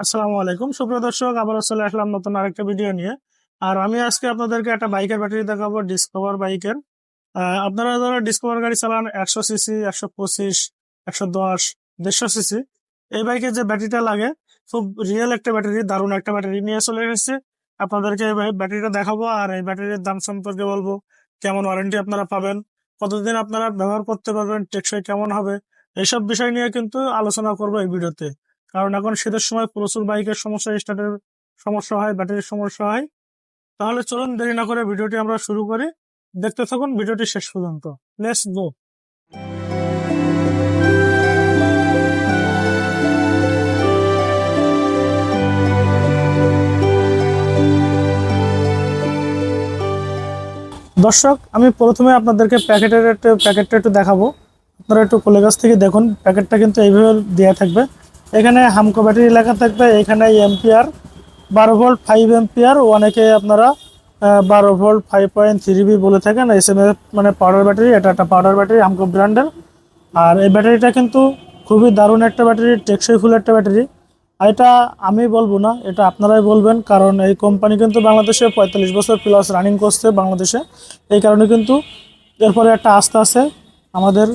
আসসালামু আলাইকুম। সুপ্রিয় দর্শক আবার চলে আসলাম নতুন আরেকটা ভিডিও নিয়ে। আর আমি আজকে আপনাদেরকে একটা বাইকের ব্যাটারি দেখাবো ডিসকভার বাইকের। আপনারা যারা ডিসকভার গাড়ি চালান, একশো সিসি একশো পঁচিশ, একশো দশ, দেড়শো সিসি এই বাইকে যে ব্যাটারিটা লাগে, খুব রিয়েল একটা ব্যাটারি দারুণ একটা ব্যাটারি নিয়ে চলে এসেছে। আপনাদেরকে এই ব্যাটারিটা দেখাবো, আর এই ব্যাটারির দাম সম্পর্কে বলব, কেমন ওয়ারেন্টি আপনারা পাবেন, কতদিন আপনারা ব্যবহার করতে পারবেন, টেকসই কেমন হবে, এইসব বিষয় নিয়ে কিন্তু আলোচনা করব এই ভিডিওতে কারণ এখন শীতের সময় প্রচুর বাইকের সমস্যা, স্টার্টের সমস্যা হয়, ব্যাটারির সমস্যা হয়। তাহলে চলুন দেরি না করে ভিডিওটি আমরা শুরু করি। দেখতে থাকুন ভিডিওটি শেষ পর্যন্ত। লেটস গো দর্শক, আমি প্রথমে আপনাদেরকে প্যাকেটের একটু প্যাকেটটা একটু দেখাবো। আপনারা একটু কোলে কাছ থেকে দেখুন। প্যাকেটটা কিন্তু এইভাবে দেওয়া থাকবে। এখানে হামকো ব্যাটারি লেখা থাকবে, এখানে এম্পিয়ার বারো ভোল্ট ফাইভ এম্পিয়ার অনেকে আপনারা বারো ভোল্ট ফাইভ পয়েন্ট থ্রি বলে থাকেন এস এম মানে পাউডার ব্যাটারি এটা একটা পাউডার ব্যাটারি হামকো ব্র্যান্ডের। আর এই ব্যাটারিটা কিন্তু খুবই দারুণ একটা ব্যাটারি, টেকসই ফুল একটা ব্যাটারি। আর এটা আমি বলব না, এটা আপনারাই বলবেন, কারণ এই কোম্পানি কিন্তু বাংলাদেশে পঁয়তাল্লিশ বছর প্লাস রানিং করছে বাংলাদেশে। এই কারণে কিন্তু এরপরে একটা আস্থা আছে আমাদের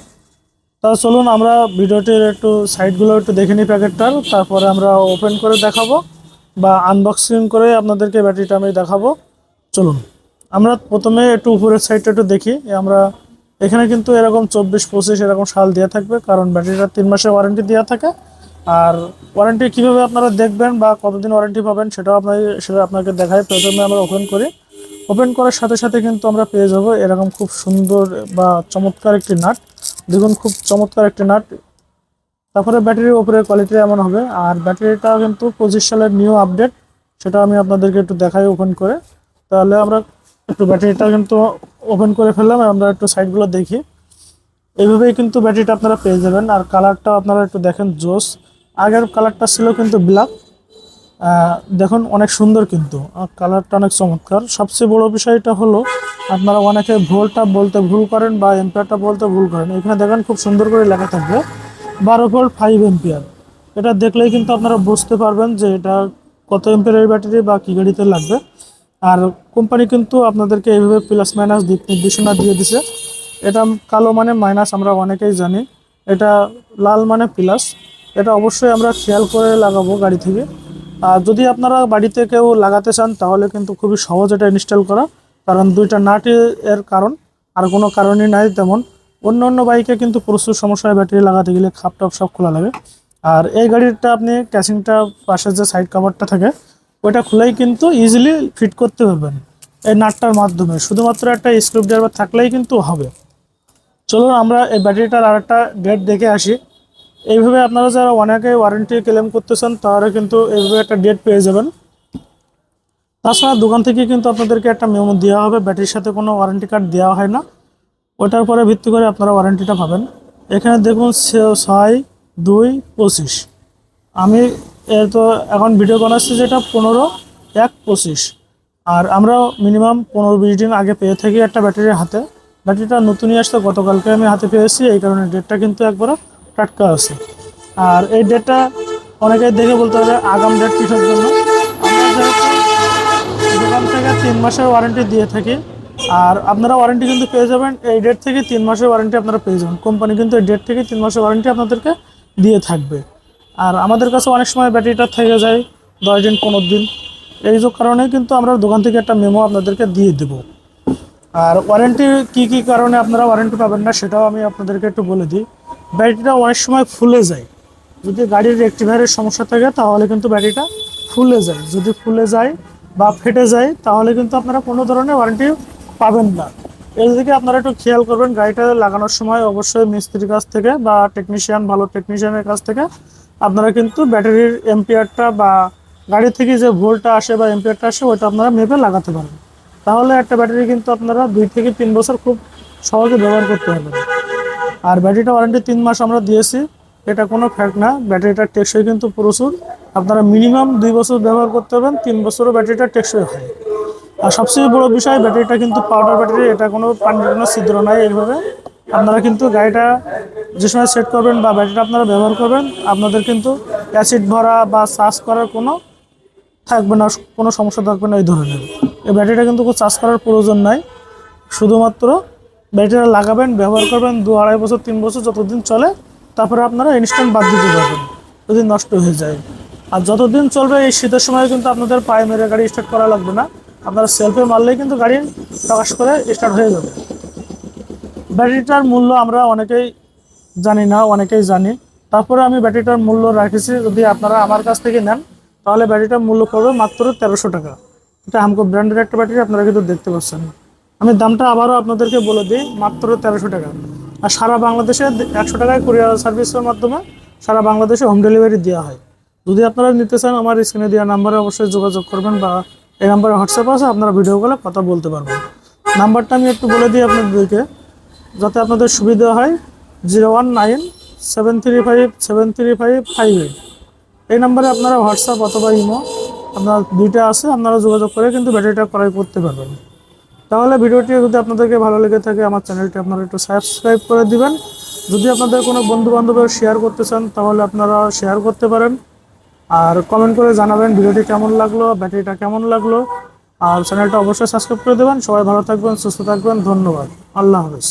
তা চলুন আমরা ভিডিওটির একটু সাইডগুলো একটু দেখে নিই প্যাকেটটার তারপরে আমরা ওপেন করে দেখাবো বা আনবক্সিং করে আপনাদেরকে ব্যাটারিটা আমি দেখাবো। চলুন, আমরা প্রথমে একটু উপরের সাইডটা একটু দেখি। আমরা এখানে কিন্তু এরকম চব্বিশ, পঁচিশ এরকম সাল দেওয়া থাকবে, কারণ ব্যাটারিটা তিন মাসের ওয়ারেন্টি দেওয়া থাকে। আর ওয়ারেন্টি কীভাবে আপনারা দেখবেন বা কতদিন ওয়ারেন্টি পাবেন সেটাও আপনাকে সেটা আপনাকে দেখায়। প্রথমে আমরা ওপেন করি। ওপেন করার সাথে সাথে কিন্তু আমরা পেয়ে যাব এরকম খুব সুন্দর বা চমৎকার একটি নাট। দেখুন খুব চমৎকার একটি নাট। তারপরে ব্যাটারির ওপরে কোয়ালিটি এমন হবে। আর ব্যাটারিটা কিন্তু পঁচিশ সালের নিউ আপডেট সেটা আমি আপনাদেরকে একটু দেখাই ওপেন করে। তাহলে আমরা একটু ব্যাটারিটা কিন্তু ওপেন করে ফেললাম, আমরা একটু সাইডগুলো দেখি। এইভাবেই কিন্তু ব্যাটারিটা আপনারা পেয়ে যাবেন। আর কালারটা আপনারা একটু দেখেন, জোস। আগের কালারটা ছিল কিন্তু ব্ল্যাক দেখুন, অনেক সুন্দর কিন্তু। কালারটা অনেক চমৎকার। সবচেয়ে বড় বিষয়টা হলো আপনারা অনেকে ভোল্টটা বলতে ভুল করেন বা এম্পিয়ারটা বলতে ভুল করেন। এখানে দেখেন খুব সুন্দর করে লেখা থাকবে, বারো ভোল্ট ফাইভ এম্পিয়ার এটা দেখলেই কিন্তু আপনারা বুঝতে পারবেন যে এটা কত এম্পিয়ারের ব্যাটারি বা কী গাড়িতে লাগবে। আর কোম্পানি কিন্তু আপনাদেরকে এইভাবে প্লাস মাইনাস দিক নির্দেশনা দিয়ে দিছে। এটা কালো মানে মাইনাস আমরা অনেকেই জানি। এটা লাল মানে প্লাস এটা অবশ্যই আমরা খেয়াল করে লাগাবো গাড়ি থেকে। আর যদি আপনারা বাড়িতে কেউ লাগাতে চান, তাহলে কিন্তু খুবই সহজ এটা ইনস্টল করা। কারণ দুইটা নাটই এর কারণ, আর কোনো কারণই নাই তেমন। অন্য অন্য বাইকে কিন্তু প্রচুর সমস্যা হয় ব্যাটারি লাগাতে গেলে, খাপ টাপ সব খোলা লাগে। আর এই গাড়িটা আপনি ক্যাসিংটা পাশের যে সাইড কাভারটা থাকে, ওইটা খুলেই কিন্তু ইজিলি ফিট করতে পারবেন এই নাটটার মাধ্যমে। শুধুমাত্র একটা স্ক্রুপ ড্রাইভার থাকলেই কিন্তু হবে। চলুন আমরা এই ব্যাটারিটার আর একটা ডেট দেখে আসি। এইভাবে আপনারা যারা অনেকে ওয়ারেন্টি ক্লেম করতেছেন, তারা কিন্তু এইভাবে একটা ডেট পেয়ে যাবেন। তাছাড়া দোকান থেকে কিন্তু আপনাদেরকে একটা মেমো দেওয়া হবে, ব্যাটারির সাথে কোনো ওয়ারেন্টি কার্ড দেওয়া হয় না। ওটার পরে ভিত্তি করে আপনারা ওয়ারেন্টিটা পাবেন। এখানে দেখুন ছয়, দুই, পঁচিশ। আমি এ তো এখন ভিডিও বানাচ্ছি যেটা পনেরো, এক, পঁচিশ। আর আমরা মিনিমাম পনেরো, বিশ দিন আগে পেয়ে থাকি একটা ব্যাটারির হাতে। ব্যাটারিটা নতুনই আসতে গতকালকে আমি হাতে পেয়েছি, এই কারণে ডেটটা কিন্তু একবারও টাটকা আছে। আর এই ডেটটা অনেকেই দেখে বলতে হবে আগাম ডেট কিসের জন্য? যেহেতু থেকে তিন মাসের ওয়ারেন্টি দিয়ে থাকি। আর আপনারা ওয়ারেন্টি কিন্তু পেয়ে যাবেন এই ডেট থেকে তিন মাসের ওয়ারেন্টি আপনারা পেয়ে যাবেন। কোম্পানি কিন্তু এই ডেট থেকে তিন মাসের ওয়ারেন্টি আপনাদেরকে দিয়ে থাকবে। আর আমাদের কাছে অনেক সময় ব্যাটারিটা থেকে যায়, দশ দিন, পনেরো দিন। এই যে কারণে কিন্তু আমরা দোকান থেকে একটা মেমো আপনাদেরকে দিয়ে দেবো। আর ওয়ারেন্টি কি কি কারণে আপনারা ওয়ারেন্টি পাবেন না সেটাও আমি আপনাদেরকে একটু বলে দিই। ব্যাটারিটা অনেক সময় ফুলে যায়। যদি গাড়ির রেক্টিফায়ারের সমস্যা থাকে তাহলে কিন্তু ব্যাটারিটা ফুলে যায়। যদি ফুলে যায় বা ফেটে যায়, তাহলে কিন্তু আপনারা কোনো ধরনের ওয়ারেন্টি পাবেন না। এই দিকে আপনারা একটু খেয়াল করবেন, গাড়িটা লাগানোর সময় অবশ্যই মিস্ত্রির কাছ থেকে বা টেকনিশিয়ান ভালো টেকনিশিয়ানের কাছ থেকে আপনারা কিন্তু ব্যাটারির এম্পিয়ারটা বা গাড়ি থেকে যে ভোল্টটা আসে বা এম্পিয়ারটা আসে, ওইটা আপনারা মেপে লাগাতে পারেন তাহলে একটা ব্যাটারি কিন্তু আপনারা দুই থেকে তিন বছর খুব সহজে ব্যবহার করতে পারবেন। আর ব্যাটারিটা ওয়ারেন্টি তিন মাস আমরা দিয়েছি। এটা কোনো ফ্যাক্ট না। ব্যাটারিটার টেকসই কিন্তু প্রচুর। আপনারা মিনিমাম দুই বছর ব্যবহার করতে পারবেন, তিন বছরও ব্যাটারিটা টেকসই হয়। আর সবচেয়ে বড় বিষয়, ব্যাটারিটা কিন্তু পাউডার ব্যাটারি এটা কোনো পানির কোনো ছিদ্র নাই এইভাবে। আপনারা কিন্তু গাড়িটা যে সময় সেট করবেন বা ব্যাটারিটা আপনারা ব্যবহার করবেন, আপনাদের কিন্তু অ্যাসিড ভরা বা চার্জ করার কোনো থাকবে না, কোনো সমস্যা থাকবে না এই ধরনের। এই ব্যাটারিটা কিন্তু কোনো চার্জ করার প্রয়োজন নাই। শুধুমাত্র ব্যাটারিটা লাগাবেন, ব্যবহার করবেন দু আড়াই বছর, তিন বছর যতদিন চলে তারপরে আপনারা ইনস্ট্যান্ট বাদ দিতে পারবেন, যদি নষ্ট হয়ে যায়। আর যতদিন চলবে এই শীতের সময় কিন্তু আপনাদের পায়ে মেরে গাড়ি স্টার্ট করা লাগবে না। আপনারা সেলফে মারলেই কিন্তু গাড়ি প্রকাশ করে স্টার্ট হয়ে যাবে। ব্যাটারিটার মূল্য আমরা অনেকেই জানি না, অনেকেই জানি। তারপরে আমি ব্যাটারিটার মূল্য রাখেছি, যদি আপনারা আমার কাছ থেকে নেন, তাহলে ব্যাটারিটার মূল্য পড়বে মাত্র তেরোশো টাকা। এটা হামকো ব্র্যান্ডের একটা ব্যাটারি আপনারা কিন্তু দেখতে পাচ্ছেন আমি দামটা আবারও আপনাদেরকে বলে দিই, মাত্র তেরোশো টাকা। আর সারা বাংলাদেশে একশো টাকায় কুরিয়ার সার্ভিসের মাধ্যমে সারা বাংলাদেশে হোম ডেলিভারি দেওয়া হয়। যদি আপনারা নিতে চান, আমার স্ক্রিনে দেওয়া নাম্বারে অবশ্যই যোগাযোগ করবেন বা এই নাম্বারে হোয়াটসঅ্যাপ আছে, আপনারা ভিডিও কলে কথা বলতে পারবেন। নাম্বারটা আমি একটু বলে দিই আপনাদেরকে, যাতে আপনাদের সুবিধা হয় zero one nine seven three five seven three five five eight এই নাম্বারে আপনারা হোয়াটসঅ্যাপ অথবা ইমো আপনার দুইটা আছে, আপনারা যোগাযোগ করে কিন্তু ব্যাটারিটা ক্রয় করতে পারবেন। তাহলে ভিডিওটি যদি আপনাদেরকে ভালো লেগে থাকে, আমার চ্যানেলটি আপনারা একটু সাবস্ক্রাইব করে দিবেন। যদি আপনাদের কোনো বন্ধু বান্ধবের শেয়ার করতে চান, তাহলে আপনারা শেয়ার করতে পারেন। আর কমেন্ট করে জানাবেন ভিডিওটি কেমন লাগল ব্যাটারিটা কেমন লাগল। আর চ্যানেলটা অবশ্যই সাবস্ক্রাইব করে দেবেন। সবাই ভালো থাকবেন, সুস্থ থাকবেন, ধন্যবাদ। আল্লাহ হাফেজ।